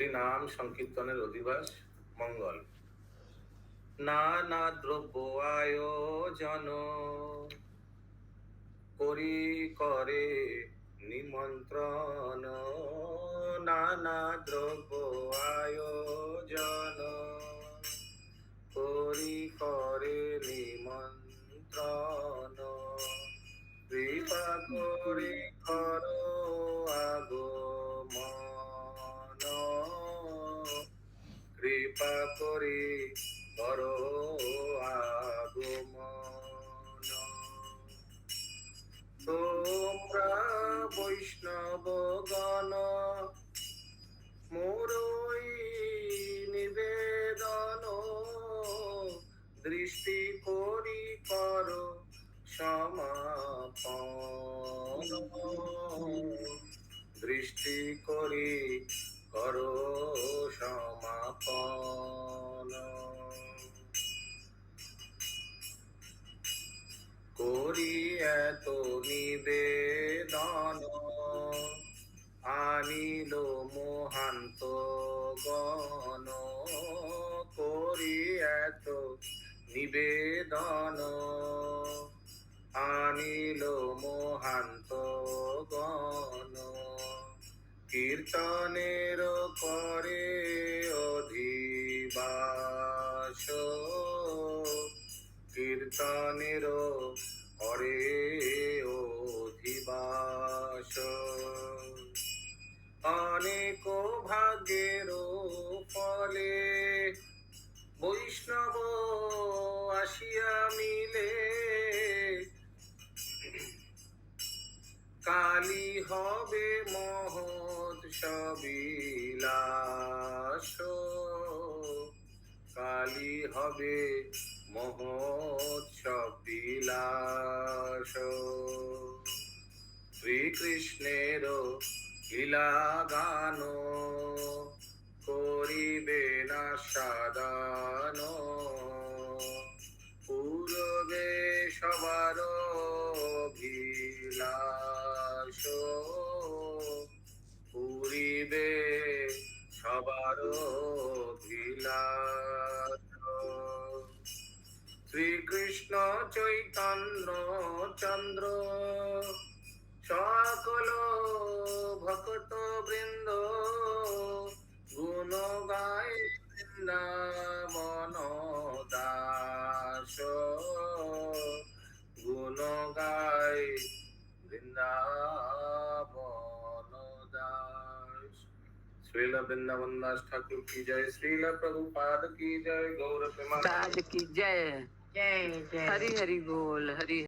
শ্রী নাম সংকীর্তনের অধিবাস, মঙ্গল। নানা দ্রব্য আয়োজন করি, করে, নিমন্ত্রণ। নানা দ্রব্য আয়োজন করি, করে, নিমন্ত্রণ। কৃপা করে করে করো আগমন। তোমরা বৈষ্ণব গণ, মোরই নিবেদন, দৃষ্টি করি করো দৃষ্টি করি করো সমাপন। এত নিবেদন। আনিল মোহান্ত গণ করি এত নিবেদন। আনিল মোহান্ত গণ কীর্তনের করে অধিবাস। কীর্তনের হবে মহৎ সবিলাস। কালী হবে মহৎ সবিলাস। শ্রীকৃষ্ণের লীলা গান করিবে না সাদান শ্রীকৃষ্ণ চৈতন্য চন্দ্র। সকল ভক্ত বৃন্দ গুণ গাই বৃন্দাবন দাস। গুণ গায় বৃন্দাবন দাস। শ্রীল বৃন্দাবন দাস ঠাকুর কি জয়? শ্রীল প্রভু পাদ কি জয়? গৌর কি জয়? जय जय। हरी हरी बोल हरि